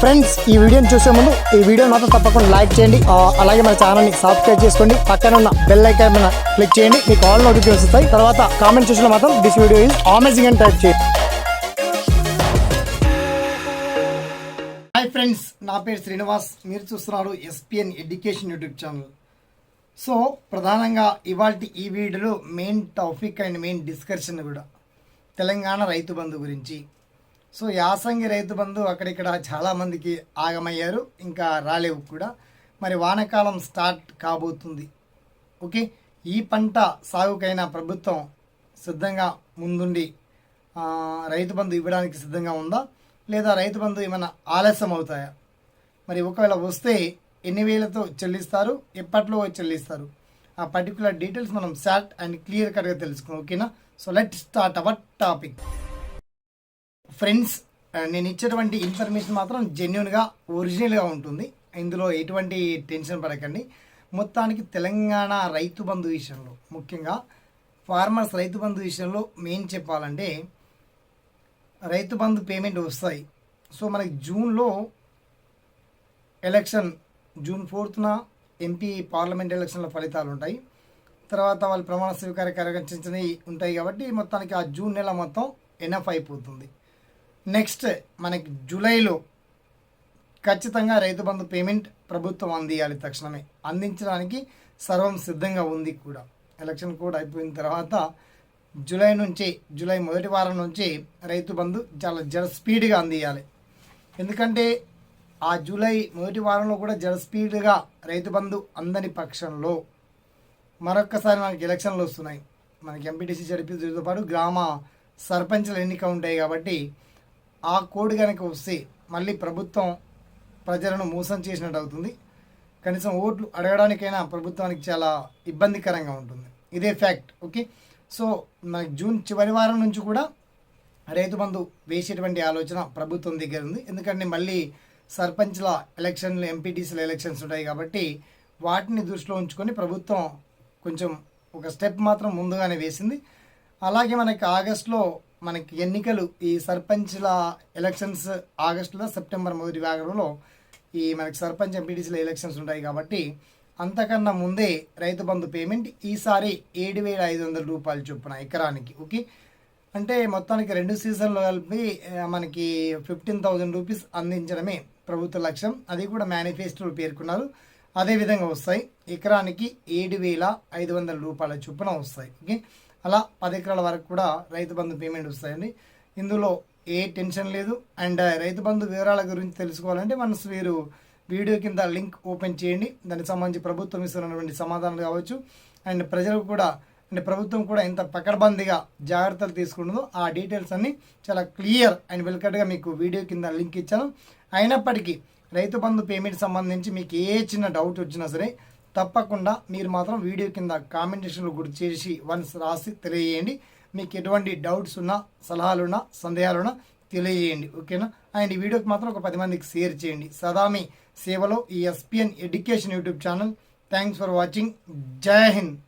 Friends ఈ వీడియోని చూసే ముందు ఈ వీడియో మాత్రం తప్పకుండా లైక్ చేయండి. అలాగే మన ఛానల్ని సబ్స్క్రైబ్ చేసుకోండి. పక్కన ఉన్న బెల్ ఐకాన్ మీద క్లిక్ చేయండి. మీకు ఆల్ నోటిఫికేషన్ వస్తాయి. తర్వాత కామెంట్ చూసిన మాత్రం దిస్ వీడియో ఈజ్ అమేజింగ్ అని టైప్ చేయండి. హాయ్ ఫ్రెండ్స్ నా పేరు శ్రీనివాస్. మీరు చూస్తున్నారు S P N education YouTube channel so ప్రధానంగా ఇవాళ ఈ వీడియోలో main topic and main discussion కూడా. తెలంగాణ రైతు బంధు గురించి. సో యాసంగి రైతు బంధు అక్కడిక్కడ చాలామందికి ఆగమయ్యారు ఇంకా రాలేవు కూడా. మరి వానాకాలం స్టార్ట్ కాబోతుంది. ఓకే? ఈ పంట సాగుకైనా ప్రభుత్వం సిద్ధంగా ముందుండి రైతు బంధు ఇవ్వడానికి సిద్ధంగా ఉందా? లేదా రైతు బంధు ఏమైనా ఆలస్యం అవుతాయా? మరి ఒకవేళ వస్తే ఎన్ని వేలతో చెల్లిస్తారు? ఎప్పట్లో చెల్లిస్తారు? ఆ పర్టికులర్ డీటెయిల్స్ మనం షార్ట్ అండ్ క్లియర్ కట్గా తెలుసుకుందాం. ఓకేనా? So let start our topic friends నేను ఇచ్చేటువంటి ఇన్ఫర్మేషన్ మాత్రం జెన్యున్గా ఒరిజినల్గా ఉంటుంది. ఇందులో ఎటువంటి టెన్షన్ పడకండి. మొత్తానికి తెలంగాణ రైతు బంధు విషయంలో ముఖ్యంగా ఫార్మర్స్ రైతు బంధు విషయంలో మెయిన్ చెప్పాలంటే రైతు బంధు పేమెంట్ వస్తాయి. సో మనకి జూన్లో ఎలక్షన్ జూన్ ఫోర్త్న ఎంపీ పార్లమెంట్ ఎలక్షన్ల ఫలితాలు ఉంటాయి. తర్వాత వాళ్ళు ప్రమాణ స్వీకార కార్యక్రమించినవి ఉంటాయి కాబట్టి మొత్తానికి ఆ జూన్ నెల మొత్తం ఎనఫ్ అయిపోతుంది. నెక్స్ట్ మనకి జూలైలో ఖచ్చితంగా రైతు బంధు పేమెంట్ ప్రభుత్వం అందియాలి తక్షణమే అందించడానికి సర్వం సిద్ధంగా ఉంది కూడా ఎలక్షన్ కూడా అయిపోయిన తర్వాత జూలై నుంచి జూలై మొదటి వారం నుంచి రైతు బంధు చాలా జర స్పీడ్గా అందియాలి ఎందుకంటే ఆ జూలై మొదటి వారంలో కూడా జర స్పీడ్గా రైతు బంధు అందని పక్షంలో మరొక్కసారి మనకి ఎలక్షన్లు వస్తున్నాయి మనకి ఎంపీటీసీ జడిపితో పాటు గ్రామ సర్పంచ్ల ఎన్నిక ఉంటాయి కాబట్టి ఆ కోడ్ కనుక వస్తే మళ్ళీ ప్రభుత్వం ప్రజలను మోసం చేసినట్టు అవుతుంది. కనీసం ఓట్లు అడగడానికైనా ప్రభుత్వానికి చాలా ఇబ్బందికరంగా ఉంటుంది. ఇదే ఫ్యాక్ట్ ఓకే? సో మనకి జూన్ చివరి వారం నుంచి కూడా రైతు బంధు వేసేటువంటి ఆలోచన ప్రభుత్వం దగ్గర ఉంది. ఎందుకంటే మళ్ళీ సర్పంచ్ల ఎలక్షన్లు ఎంపీటీసీల ఎలక్షన్స్ ఉంటాయి కాబట్టి వాటిని దృష్టిలో ఉంచుకొని ప్రభుత్వం కొంచెం ఒక స్టెప్ మాత్రం ముందుగానే వేసింది. అలాగే మనకి ఆగస్టులో మనకి ఎన్నికలు ఈ సర్పంచ్ల ఎలక్షన్స్ ఆగస్టులో సెప్టెంబర్ మొదటి భాగంలో ఈ మనకి సర్పంచ్ ఎంపీటీసీల ఎలక్షన్స్ ఉంటాయి కాబట్టి అంతకన్నా ముందే రైతు బంధు పేమెంట్ ఈసారి ఏడు వేల ఐదు వందల రూపాయలు చొప్పున ఎకరానికి. ఓకే? అంటే మొత్తానికి రెండు సీజన్లో కలిపి మనకి ఫిఫ్టీన్ థౌజండ్ రూపీస్ అందించడమే ప్రభుత్వ లక్ష్యం. అది కూడా మేనిఫెస్టోలు పేర్కొన్నారు. అదే విధంగా వస్తాయి. ఎకరానికి ఏడు వేల ఐదు వందల రూపాయల చొప్పున వస్తాయి. ఓకే? అలా పది ఎకరాల వరకు కూడా రైతు బంధు పేమెంట్ వస్తాయండి. ఇందులో ఏ టెన్షన్ లేదు. అండ్ uh, రైతు బంధు వివరాల గురించి తెలుసుకోవాలంటే మనసు మీరు వీడియో కింద లింక్ ఓపెన్ చేయండి. దానికి సంబంధించి ప్రభుత్వం ఇస్తున్నటువంటి సమాధానాలు కావచ్చు. అండ్ ప్రజలకు కూడా అంటే ప్రభుత్వం కూడా ఎంత పకడ్బందీగా జాగ్రత్తలు తీసుకుంటుందో ఆ డీటెయిల్స్ అన్ని చాలా క్లియర్ అండ్ వెల్కట్గా మీకు వీడియో కింద లింక్ ఇచ్చాను. అయినప్పటికీ రైతు బంధు పేమెంట్ సంబంధించి మీకు ఏ చిన్న డౌట్ వచ్చినా సరే తప్పకుండా మీరు మాత్రం వీడియో కింద కామెంటేషన్లో గుర్తు చేసి వన్స్ రాసి తెలియజేయండి. మీకు ఎటువంటి డౌట్స్ ఉన్నా సలహాలున్నా సందేహాలున్నా తెలియజేయండి. ఓకేనా? అండ్ ఈ వీడియోకి మాత్రం ఒక పది మందికి షేర్ చేయండి. సదా మీ సేవలో ఈ S P N education YouTube channel thanks for watching జై హింద్.